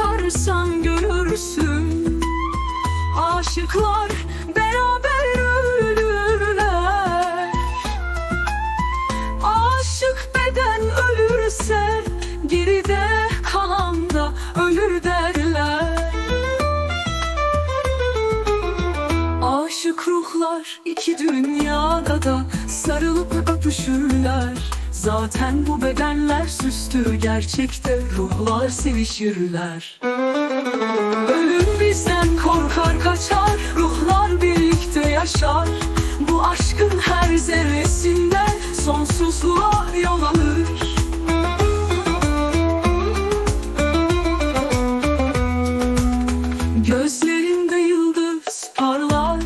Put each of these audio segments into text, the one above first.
bakarsan görürsün. Aşıklar beraber ölürler. Aşık beden ölürse geride kalan da ölür derler. Aşık ruhlar iki dünyada da sarılıp öpüşürler. Zaten bu bedenler süstü gerçekte ruhlar sevişirler. Ölüm bizden korkar kaçar Ruhlar birlikte yaşar. Bu aşkın her zerresinde Sonsuzluğa yol alır. Gözlerinde yıldız parlar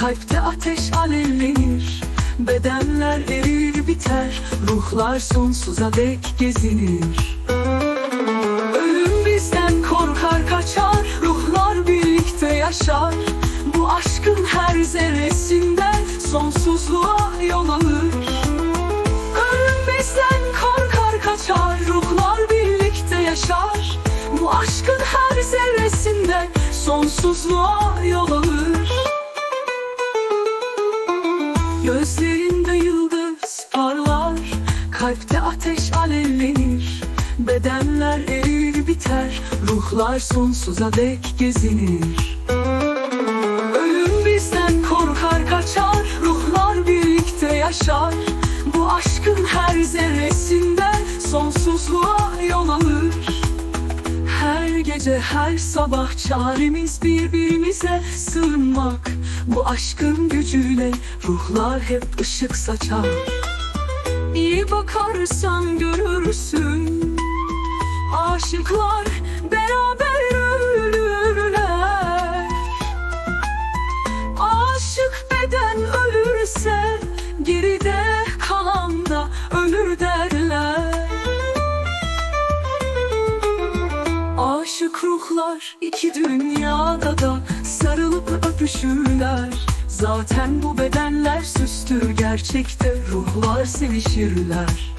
Kalpte ateş alevlenir Bedenler erir biter Ruhlar sonsuza dek gezinir. Ölüm bizden korkar kaçar Ruhlar birlikte yaşar. Bu aşkın her zerresinden Sonsuzluğa yol alır. Ölüm bizden korkar kaçar Ruhlar birlikte yaşar. Bu aşkın her zerresinden Sonsuzluğa yol alır Gözlerinde yıldız parlar Kalpte ateş alevlenir. Bedenler erir biter Ruhlar sonsuza dek gezinir. Ölüm bizden korkar kaçar Ruhlar birlikte yaşar. Bu aşkın her zerresinden Sonsuzluğa yol alır. Her gece her sabah çaremiz birbirimize sığınmak Bu aşkın gücüyle ruhlar hep ışık saçar. İyi bakarsan görürsün Aşıklar Aşık ruhlar iki dünyada da sarılıp öpüşürler. Zaten bu bedenler süstü gerçekte ruhlar sevişirler